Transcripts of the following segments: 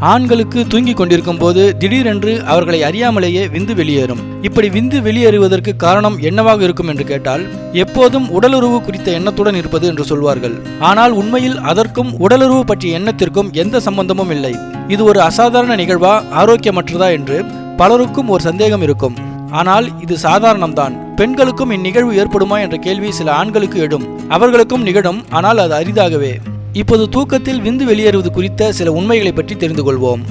ஆண்களுக்கு தூங்கிக் கொண்டிருக்கும் போது திடீரென்று அவர்களை அறியாமலேயே விந்து வெளியேறும். இப்படி விந்து வெளியேறுவதற்கு காரணம் என்னவாக இருக்கும் என்று கேட்டால் எப்போதும் உடலுறவு குறித்த எண்ணத்துடன் இருப்பது என்று சொல்வார்கள். ஆனால் உண்மையில் அதற்கும் உடலுறவு பற்றிய எண்ணத்திற்கும் எந்த சம்பந்தமும் இல்லை. இது ஒரு அசாதாரண நிகழ்வா ஆரோக்கியமற்றதா என்று பலருக்கும் ஒரு சந்தேகம் இருக்கும். ஆனால் இது சாதாரணம்தான். பெண்களுக்கும் இந்நிகழ்வு ஏற்படுமா என்ற கேள்வி சில ஆண்களுக்கு எடும் அவர்களுக்கும் நிகழும் ஆனால் அது அரிதாகவே. இப்போது தூக்கத்தில் விந்து வெளியேறுவது குறித்த சில உண்மைகளை பற்றி தெரிந்து கொள்வோம்.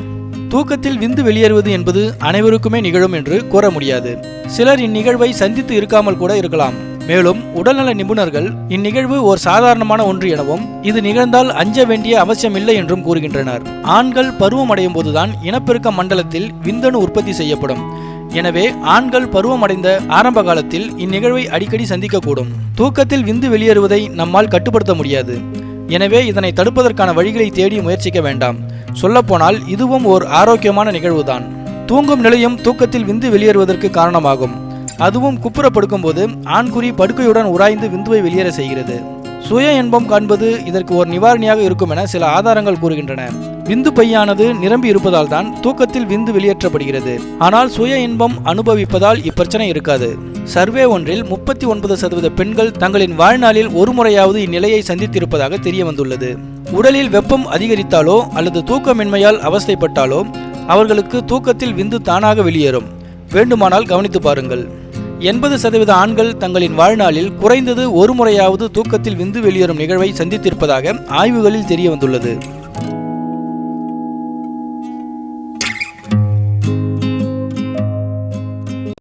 தூக்கத்தில் விந்து வெளியேறுவது என்பது அனைவருக்குமே நிகழும் என்று கூற முடியாது. சிலர் இந்நிகழ்வை சந்தித்து இருக்காமல் கூட இருக்கலாம். மேலும் உடல்நல நிபுணர்கள் இந்நிகழ்வு ஒரு சாதாரணமான ஒன்று எனவும் இது நிகழ்ந்தால் அஞ்ச வேண்டிய அவசியமில்லை என்றும் கூறுகின்றனர். ஆண்கள் பருவமடையும் போதுதான் இனப்பெருக்க மண்டலத்தில் விந்தணு உற்பத்தி செய்யப்படும். எனவே ஆண்கள் பருவமடைந்த ஆரம்ப காலத்தில் இந்நிகழ்வை அடிக்கடி சந்திக்கக்கூடும். தூக்கத்தில் விந்து வெளியேறுவதை நம்மால் கட்டுப்படுத்த முடியாது. எனவே இதனை தடுப்பதற்கான வழிகளை தேடி முயற்சிக்க வேண்டாம். சொல்லப்போனால் இதுவும் ஓர் ஆரோக்கியமான நிகழ்வுதான். தூங்கும் நிலையும் தூக்கத்தில் விந்து வெளியேறுவதற்கு காரணமாகும். அதுவும் குப்புற படுக்கும்போது ஆண்குறி படுக்கையுடன் உராய்ந்து விந்துவை வெளியேற செய்கிறது. சுய இன்பம் காண்பது இதற்கு ஒரு நிவாரணியாக இருக்கும் என சில ஆதாரங்கள் கூறுகின்றன. விந்து பையானது நிரம்பி இருப்பதால் தான் தூக்கத்தில் விந்து வெளியேற்றப்படுகிறது. ஆனால் சுய இன்பம் அனுபவிப்பதால் இப்பிரச்சனை இருக்காது. சர்வே ஒன்றில் முப்பத்தி ஒன்பது சதவீத பெண்கள் தங்களின் வாழ்நாளில் ஒரு முறையாவது இந்நிலையை சந்தித்திருப்பதாக தெரிய வந்துள்ளது உடலில் வெப்பம் அதிகரித்தாலோ அல்லது தூக்கமின்மையால் அவஸ்தைப்பட்டாலோ அவர்களுக்கு தூக்கத்தில் விந்து தானாக வெளியேறும். வேண்டுமானால் கவனித்து பாருங்கள். எண்பது சதவீத ஆண்கள் தங்களின் வாழ்நாளில் குறைந்தது ஒரு முறையாவது தூக்கத்தில் விந்து வெளியேறும் நிகழ்வை சந்தித்திருப்பதாக ஆய்வுகளில் தெரிய வந்துள்ளது